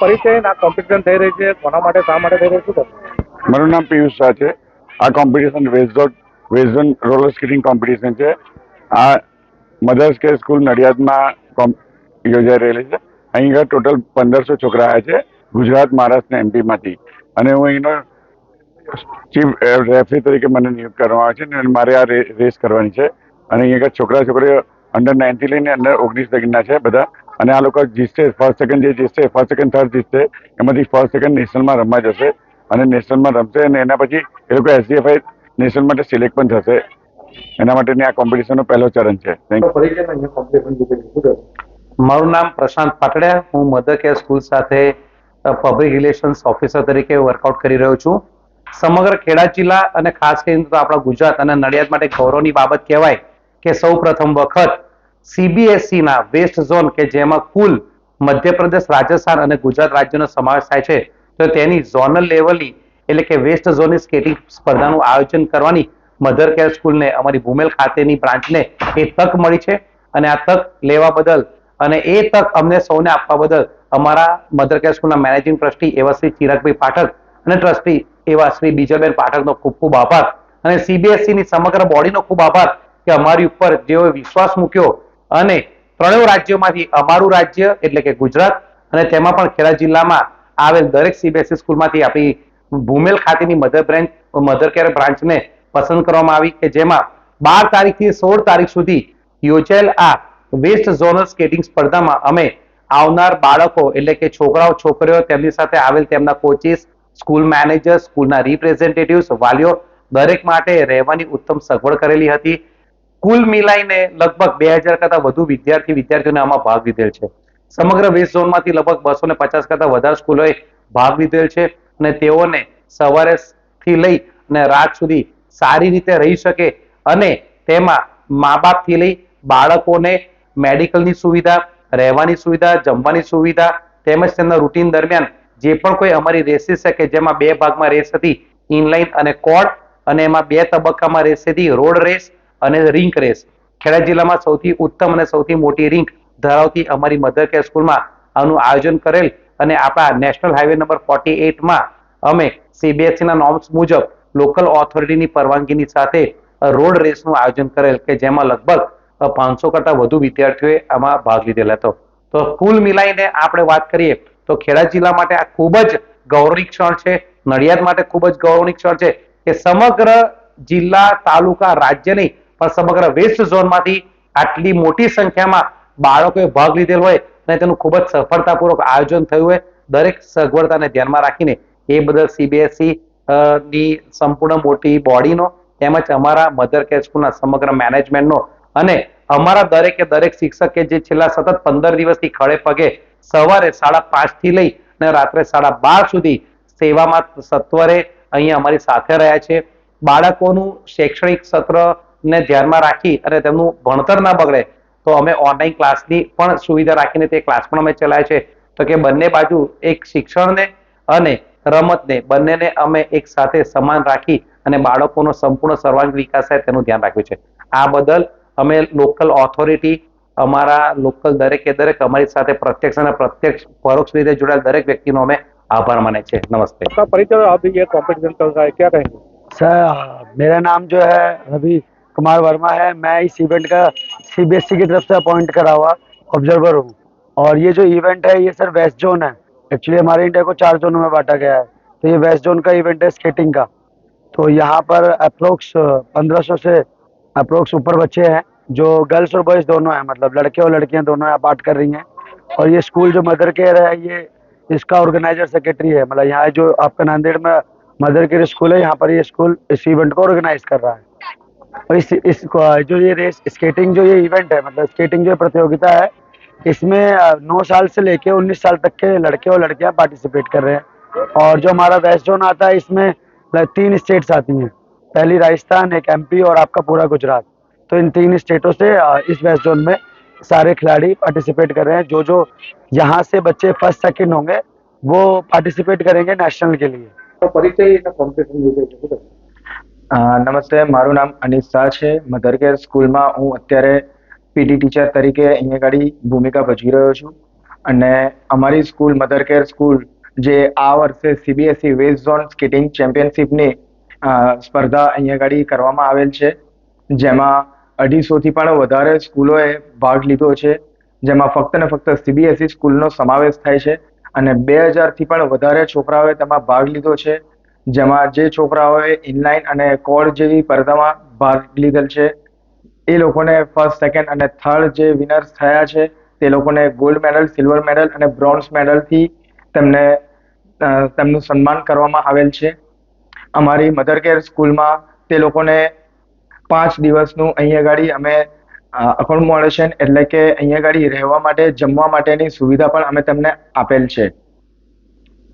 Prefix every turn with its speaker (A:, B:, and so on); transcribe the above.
A: પરિચય આ કોમ્પિટિશન થઈ રહી છે. કોના માટે, શા માટે થઈ રહ્યું છે
B: મારું નામ પિયુષ શાહ છે. આ કોમ્પિટિશન વેઝોટ વેઝન રોલર સ્કેટિંગ કોમ્પિટિશન છે. આ મધર્સ કે સ્કૂલ નડિયાદમાં યોજાઈ રહેલી છે. અહીં આગળ ટોટલ પંદરસો છોકરા આવ્યા છે. ગુજરાત મહારાષ્ટ્ર એમપીમાંથી અને હું અહીંનો ચીફ રેફરી તરીકે મને નિયુક્ત કરવામાં આવે છે અને મારે આ રેસ કરવાની છે. અને અહીં આગળ છોકરા છોકરીઓ અંડર નાઇન્ટી લઈને અંડર ઓગણીસ લગીના છે બધા. અને આ લોકો જીતશે ફર્સ્ટ સેકન્ડ જે જીતશે ફર્સ્ટ સેકન્ડ થર્ડ જીતશે, એમાંથી ફર્સ્ટ સેકન્ડ નેશનલમાં રમવા જશે અને નેશનલમાં રમશે અને એના પછી એ લોકો એસડીએફઆઈ નેશનલ માટે સિલેક્ટ પણ થશે. એના માટેની આ કોમ્પિટિશનનો પહેલો ચરણ છે.
C: મારું નામ પ્રશાંત પાટડિયા. હું મધર કેર સ્કૂલ સાથે પબ્લિક રિલેશન્સ ઓફિસર તરીકે વર્કઆઉટ કરી રહ્યો છું. સમગ્ર ખેડા જિલ્લા અને ખાસ કરીને તો આપણા ગુજરાત અને નડિયાદ માટે ગૌરવની બાબત કહેવાય કે સૌ પ્રથમ વખત CBSE ના વેસ્ટ ઝોન કે જેમાં કુલ મધ્યપ્રદેશ, રાજસ્થાન અને ગુજરાત રાજ્યનો સમાવેશ થાય છે, તો તેની ઝોનલ લેવલની એટલે કે વેસ્ટ ઝોનની સ્કેટિંગ સ્પર્ધાનું આયોજન કરવાની મધર કેર સ્કૂલને, અમારી ભૂમેલ ખાતેની બ્રાન્ચને એ તક મળી છે. અને આ તક લેવા બદલ અને એ તક અમને સૌને આપવા બદલ અમારા મધર કેર સ્કૂલના મેનેજિંગ ટ્રસ્ટી એવા શ્રી ચિરાગભાઈ પાઠક અને ટ્રસ્ટી એવા શ્રી બીજાબેન પાઠકનો ખૂબ ખૂબ આભાર. અને સીબીએસસીની સમગ્ર બોડીનો ખૂબ આભાર કે અમારી ઉપર જેઓએ વિશ્વાસ મૂક્યો અને ત્રણેય રાજ્યોમાંથી અમારું રાજ્ય, એટલે કે ગુજરાત, અને તેમાં પણ ખેડા જિલ્લામાં આવેલ દરેક સીબીએસઈ સ્કૂલમાંથી આપણી ભૂમેલ ખાતેની મધર બ્રાન્ચ મધર કેર બ્રાન્ચને પસંદ કરવામાં આવી કે જેમાં બાર તારીખથી સોળ તારીખ સુધી યોજાયેલ આ વેસ્ટ ઝોનલ સ્કેટિંગ સ્પર્ધામાં અમે આવનાર બાળકો, એટલે કે છોકરાઓ, છોકરીઓ તેમની સાથે આવેલ તેમના કોચિસ સ્કૂલ મેનેજર સ્કૂલના રિપ્રેઝેન્ટેટિવ્સ વાલીઓ દરેક માટે રહેવાની ઉત્તમ સગવડ કરેલી હતી. કુલ મિલાઈને લગભગ બે હજાર કરતા વધુ વિદ્યાર્થી વિદ્યાર્થીઓને આમાં ભાગ લીધેલ છે. સમગ્ર વેસ્ટ ઝોનમાંથી લગભગ બસો ને પચાસ કરતા વધારે સ્કૂલોએ ભાગ લીધેલ છે અને તેઓને સવારે થી લઈ અને રાત સુધી સારી રીતે રહી શકે અને તેમાં મા બાપથી લઈ બાળકોને મેડિકલની સુવિધા, રહેવાની સુવિધા, જમવાની સુવિધા તેમજ તેમના રૂટીન દરમિયાન જે પણ કોઈ અમારી રેસીસ છે કે જેમાં બે ભાગમાં રેસ હતી ઇનલાઇન અને કોડ અને એમાં બે તબક્કામાં રેસ હતી, રોડ રેસ અને રિંક રેસ ખેડા જિલ્લામાં સૌથી ઉત્તમ અને સૌથી મોટી રિંક ધરાવતી અમારી મધર કેર સ્કૂલમાં આનું આયોજન કરેલ અને આપણા નેશનલ હાઈવે નંબર ફોર્ટી એટમાં અમે સીબીએસસીના નોર્મ્સ મુજબ લોકલ ઓથોરિટીની પરવાનગીની સાથે રોડ રેસનું આયોજન કરેલ કે જેમાં લગભગ પાંચસો કરતા વધુ વિદ્યાર્થીઓએ આમાં ભાગ લીધેલ હતો. તો કુલ મિલાઈને આપણે વાત કરીએ તો ખેડા જિલ્લા માટે આ ખૂબ જ ગૌરવની ક્ષણ છે. નડિયાદ માટે ખૂબ જ ગૌરવની ક્ષણ છે કે સમગ્ર જિલ્લા, તાલુકા રાજ્ય નહીં પણ સમગ્ર વેસ્ટ ઝોનમાંથી આટલી મોટી સંખ્યામાં બાળકોએ ભાગ લીધેલ હોય અને તેનું ખૂબ જ સફળતાપૂર્વક આયોજન થયું હોય, દરેક સગવડતાને ધ્યાનમાં રાખીને એ બદલ સીબીએસઈ ની સંપૂર્ણ મોટી બોડીનો તેમજ અમારા મધર કેર સ્કૂલના સમગ્ર મેનેજમેન્ટનો અને અમારા દરેકે દરેક શિક્ષકે જે છેલ્લા સતત પંદર દિવસથી ખડે પગે સવારે સાડા પાંચથી લઈ અને રાત્રે સાડા બાર સુધી સેવામાં સત્વરે અહીંયા અમારી સાથે રહ્યા છે. બાળકોનું શૈક્ષણિક સત્ર ને ધ્યાનમાં રાખી અને તેમનું ભણતર ના બગડે તો અમે ઓનલાઈન ક્લાસની પણ સુવિધા રાખીને તે ક્લાસ પણ અમે ચલાવે છે તો કે બંને બાજુ એક શિક્ષણને અને રમતને બંનેને અમે એક સાથે સમાન રાખી અને બાળકોનો સંપૂર્ણ સર્વાંગી વિકાસ થાય તેનું ધ્યાન રાખ્યું છે આ બદલ અમે લોકલ ઓથોરિટી અમારા લોકલ દરેકે દરેક અમારી સાથે પ્રત્યક્ષ અને પ્રત્યક્ષ પરોક્ષ રીતે જોડાયેલ દરેક વ્યક્તિનો અમે આભાર માને છે નમસ્તે
A: आपका परिचय और अभी ये कॉम्पिटिशन चल रहा है क्या कहेंगे
D: सर मेरा नाम जो है रवि कुमार वर्मा है। मैं इस इवेंट का सीबीएसई की तरफ़ से अपॉइंट करा हुआ ऑब्जर्वर हूँ। और ये जो इवेंट है, ये सर वेस्ट जोन है। एक्चुअली हमारे इंडिया को चार जोनों में बांटा गया है। तो ये वेस्ट जोन का इवेंट है स्केटिंग का। तो यहाँ पर अप्रोक्स पंद्रह सौ से अप्रोक्स ऊपर बच्चे हैं, जो गर्ल्स और बॉयज़ दोनों हैं। मतलब लड़के और लड़कियाँ दोनों यहाँ पार्ट कर रही हैं। और ये स्कूल जो मदर केयर है, ये इसका ऑर्गेनाइजर सेक्रेटरी है। मतलब यहाँ जो आपका नांदेड़ में मदर केयर स्कूल है, यहाँ पर ये स्कूल इस इवेंट को ऑर्गेनाइज कर रहा है। और इस इस जो ये रेस, स्केटिंग जो ये इवेंट है मतलब स्केटिंग जो प्रतियोगिता है, इसमें नौ साल से लेके उन्नीस साल तक के लड़के और लड़कियाँ पार्टिसिपेट कर रहे हैं। और जो हमारा वेस्ट जोन आता है, इसमें तीन स्टेट्स आती हैं। पहली राजस्थान, एक एमपी और आपका पूरा गुजरात। तो इन तीन स्टेटों से इस वेस्ट जोन में सारे खिलाड़ी पार्टिसिपेट कर रहे हैं। जो जो यहाँ से बच्चे फ़र्स्ट सेकंड होंगे, वो पार्टिसिपेट करेंगे नेशनल के लिए।
A: तो परिचय
E: નમસ્તે, મારું નામ અનિશ શાહ છે. મધર કેર સ્કૂલમાં હું અત્યારે પીટી ટીચર તરીકે અહીંયા આગળ ભૂમિકા ભજવી રહ્યો છું. અને અમારી સ્કૂલ, મધર કેર સ્કૂલ, જે આ વર્ષે સીબીએસઈ વેસ્ટ ઝોન સ્કેટિંગ ચેમ્પિયનશિપની સ્પર્ધા અહીંયા આગળ કરવામાં આવેલ છે. જેમાં અઢીસોથી પણ વધારે સ્કૂલોએ ભાગ લીધો છે. જેમાં ફક્ત ને ફક્ત સીબીએસઈ સ્કૂલનો સમાવેશ થાય છે. અને બે હજારથી પણ વધારે છોકરાઓએ તેમાં ભાગ લીધો છે. જેમાં જે છોકરાઓએ ઇનલાઇન અને કોડ જેવી સ્પર્ધામાં ભાગ લીધેલ છે, એ લોકોને ફર્સ્ટ સેકન્ડ અને થર્ડ જે વિનર્સ થયા છે, તે લોકોને ગોલ્ડ મેડલ સિલ્વર મેડલ અને બ્રોન્ઝ મેડલથી તેમને તેમનું સન્માન કરવામાં આવેલ છે. અમારી મધર કેર સ્કૂલમાં તે લોકોને પાંચ દિવસનું અહીંયા ગાડી અમે અકોમોડેશન એટલે કે અહીંયા ગાડી રહેવા માટે, જમવા માટેની સુવિધા પણ અમે તેમને આપેલ છે.